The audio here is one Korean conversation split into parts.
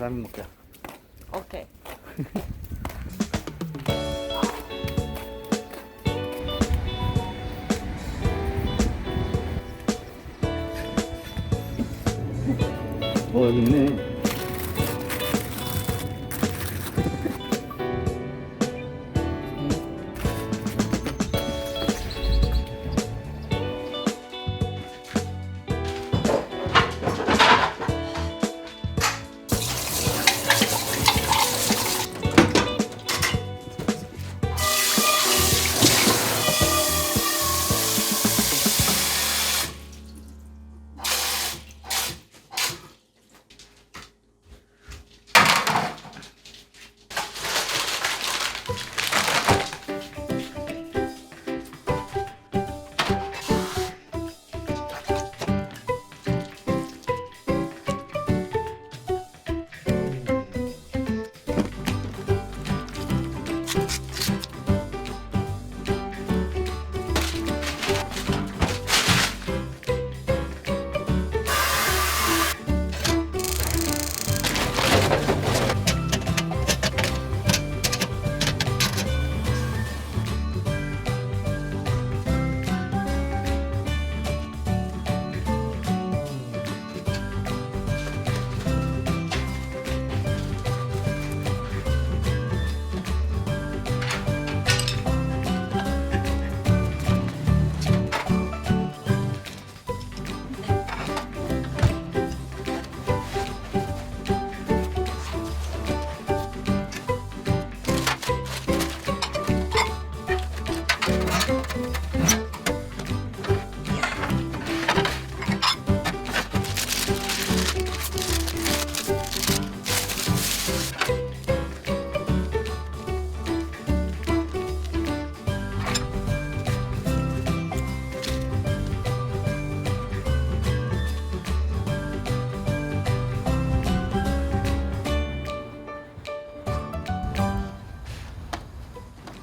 옥상에서 라면 먹자. 오케이. 어, 여기 있네.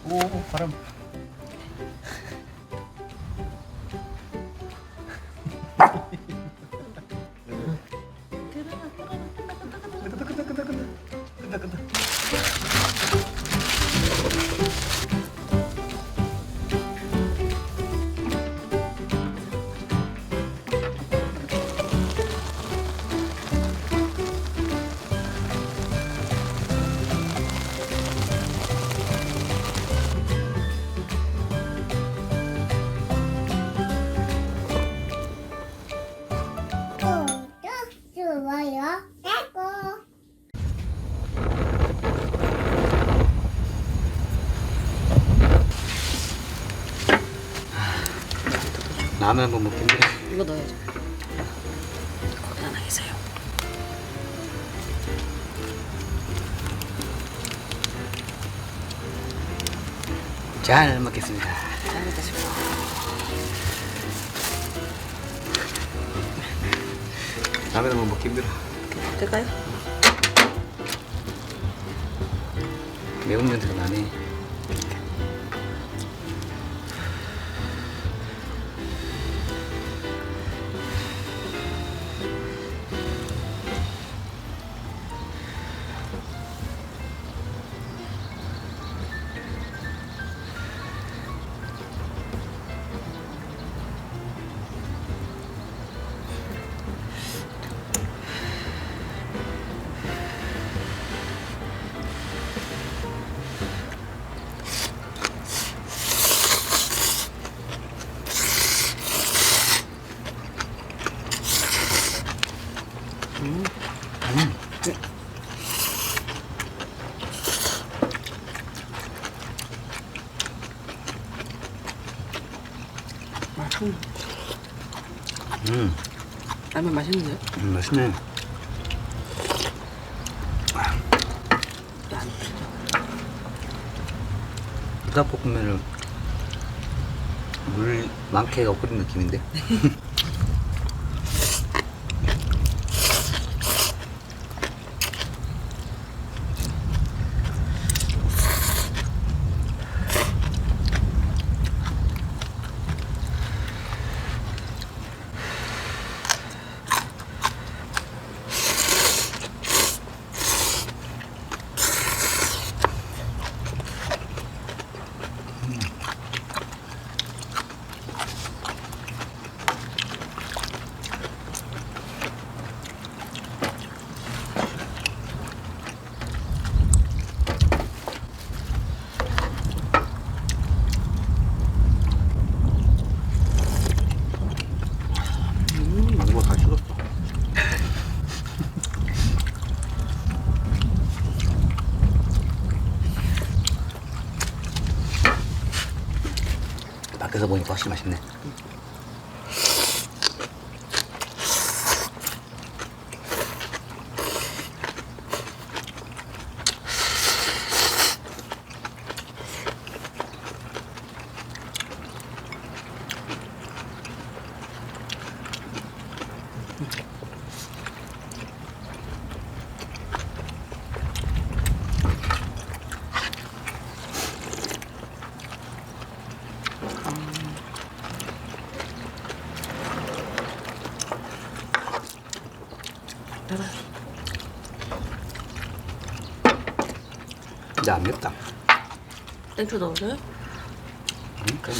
오, 바람. 라면 한번 먹겠네. 이거 넣어야죠. 하나 계세요. 잘 먹겠습니다. 잘 먹겠습니다. 라면 한번 먹기 힘들어. 될까요? 매운 냄새가 나네. 라면 맛있는데요? 음 맛있네. 안 불닭볶음면을 물 많게 끓인 느낌인데? 확실히 맛있네. 근데 안 맵다. 땡초 넣어줘요? 음, 그냥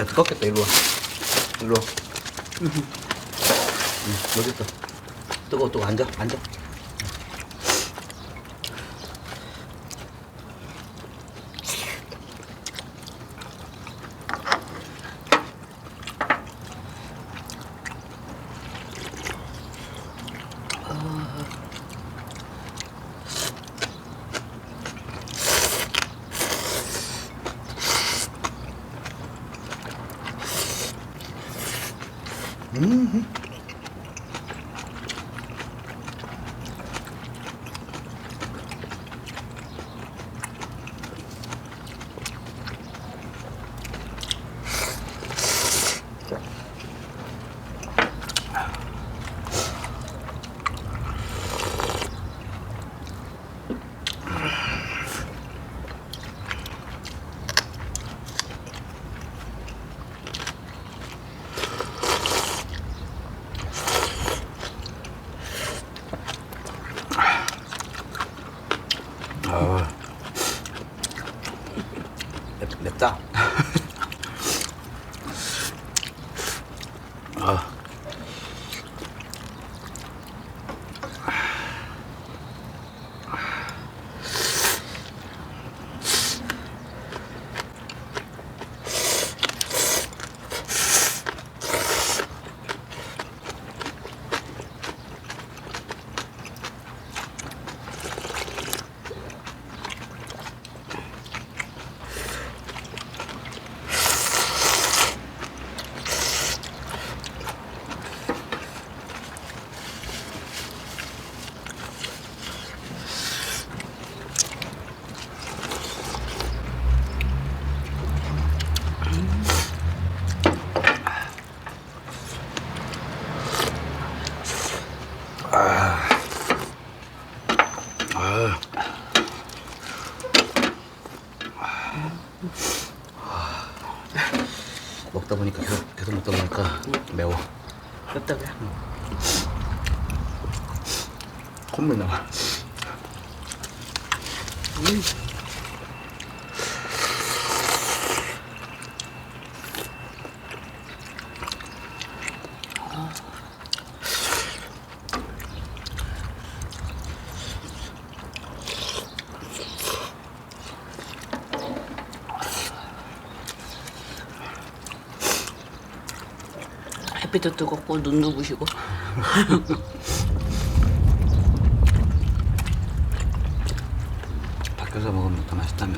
진짜 뜨겁겠다. 이리 와. 이리 와. 응, 여기 있어 뜨거워 뜨거워. 앉아 앉아 맵다고요? 콧물 나와 햇빛도 뜨겁고 눈도 부시고. 밖에서 먹으면 더 맛있다며